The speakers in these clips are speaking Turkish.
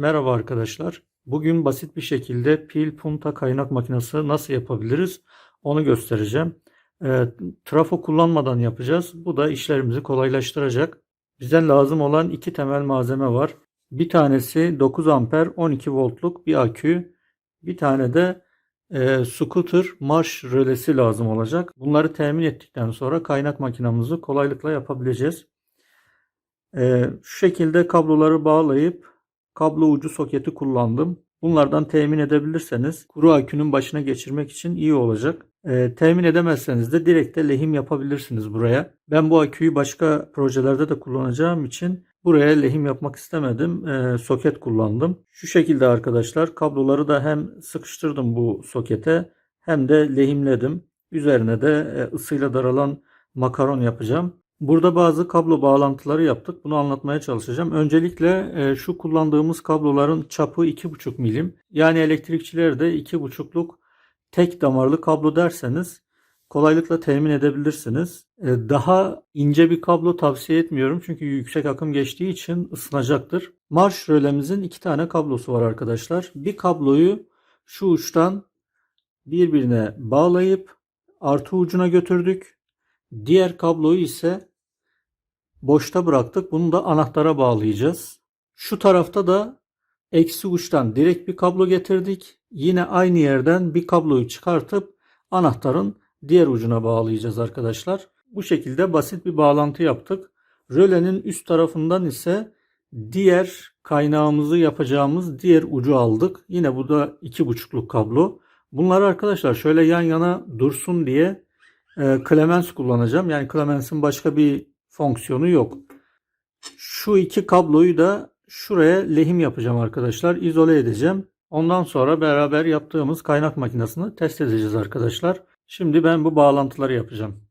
Merhaba arkadaşlar. Bugün basit bir şekilde pil punta kaynak makinesi nasıl yapabiliriz onu göstereceğim. E, trafo kullanmadan yapacağız. Bu da işlerimizi kolaylaştıracak. Bize lazım olan iki temel malzeme var. Bir tanesi 9 amper 12 voltluk bir akü. Bir tane de e, scooter marş rölesi lazım olacak. Bunları temin ettikten sonra kaynak makinamızı kolaylıkla yapabileceğiz. E, şu şekilde kabloları bağlayıp kablo ucu soketi kullandım. Bunlardan temin edebilirseniz kuru akünün başına geçirmek için iyi olacak. Ee, temin edemezseniz de direkt de lehim yapabilirsiniz buraya. Ben bu aküyü başka projelerde de kullanacağım için buraya lehim yapmak istemedim. Ee, soket kullandım. Şu şekilde arkadaşlar kabloları da hem sıkıştırdım bu sokete hem de lehimledim. Üzerine de e, ısıyla daralan makaron yapacağım. Burada bazı kablo bağlantıları yaptık. Bunu anlatmaya çalışacağım. Öncelikle e, şu kullandığımız kabloların çapı 2,5 milim. Yani elektrikçiler de 2,5'luk tek damarlı kablo derseniz kolaylıkla temin edebilirsiniz. E, Daha ince bir kablo tavsiye etmiyorum. Çünkü yüksek akım geçtiği için ısınacaktır. Marş rölemizin iki tane kablosu var arkadaşlar. Bir kabloyu şu uçtan birbirine bağlayıp artı ucuna götürdük. Diğer kabloyu ise boşta bıraktık. Bunu da anahtara bağlayacağız. Şu tarafta da eksi uçtan direkt bir kablo getirdik. Yine aynı yerden bir kabloyu çıkartıp anahtarın diğer ucuna bağlayacağız arkadaşlar. Bu şekilde basit bir bağlantı yaptık. Rölenin üst tarafından ise diğer kaynağımızı yapacağımız diğer ucu aldık. Yine bu da iki buçukluk kablo. Bunları arkadaşlar şöyle yan yana dursun diye e, Clemens kullanacağım. Yani Clemens'in başka bir fonksiyonu yok. Şu iki kabloyu da şuraya lehim yapacağım arkadaşlar. İzole edeceğim. Ondan sonra beraber yaptığımız kaynak makinesini test edeceğiz arkadaşlar. Şimdi ben bu bağlantıları yapacağım.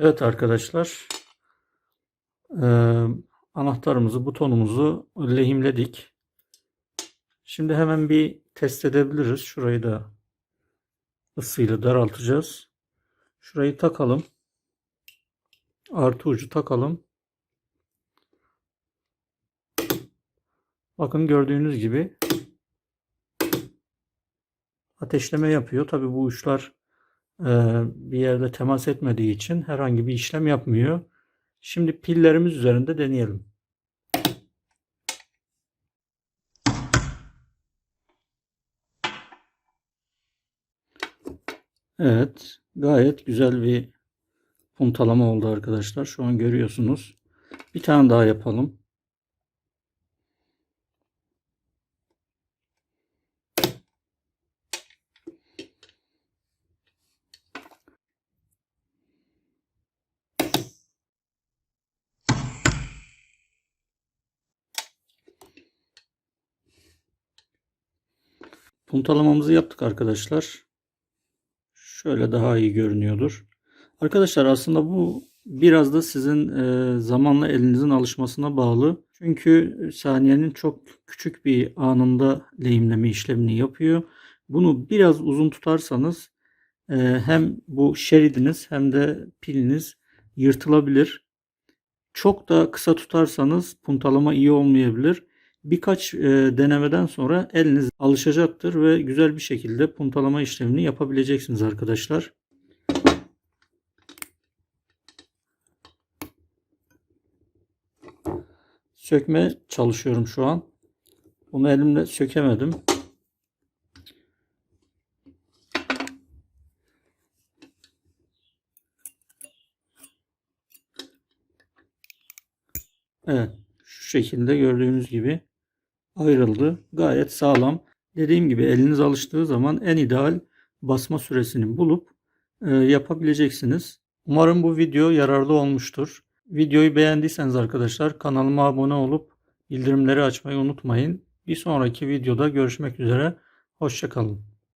Evet arkadaşlar. Ee, anahtarımızı, butonumuzu lehimledik. Şimdi hemen bir test edebiliriz. Şurayı da ısıyla daraltacağız. Şurayı takalım. Artı ucu takalım. Bakın gördüğünüz gibi ateşleme yapıyor. Tabi bu uçlar bir yerde temas etmediği için herhangi bir işlem yapmıyor. Şimdi pillerimiz üzerinde deneyelim. Evet, gayet güzel bir puntalama oldu arkadaşlar. Şu an görüyorsunuz. Bir tane daha yapalım. Puntalamamızı yaptık arkadaşlar. Şöyle daha iyi görünüyordur. Arkadaşlar aslında bu biraz da sizin e, zamanla elinizin alışmasına bağlı. Çünkü saniyenin çok küçük bir anında lehimleme işlemini yapıyor. Bunu biraz uzun tutarsanız e, hem bu şeridiniz hem de piliniz yırtılabilir. Çok da kısa tutarsanız puntalama iyi olmayabilir. Birkaç e, denemeden sonra eliniz alışacaktır ve güzel bir şekilde puntalama işlemini yapabileceksiniz arkadaşlar. Sökme çalışıyorum şu an. Bunu elimle sökemedim. Evet. Şu şekilde gördüğünüz gibi ayrıldı. Gayet sağlam. Dediğim gibi eliniz alıştığı zaman en ideal basma süresini bulup e, yapabileceksiniz. Umarım bu video yararlı olmuştur. Videoyu beğendiyseniz arkadaşlar kanalıma abone olup bildirimleri açmayı unutmayın. Bir sonraki videoda görüşmek üzere. Hoşçakalın.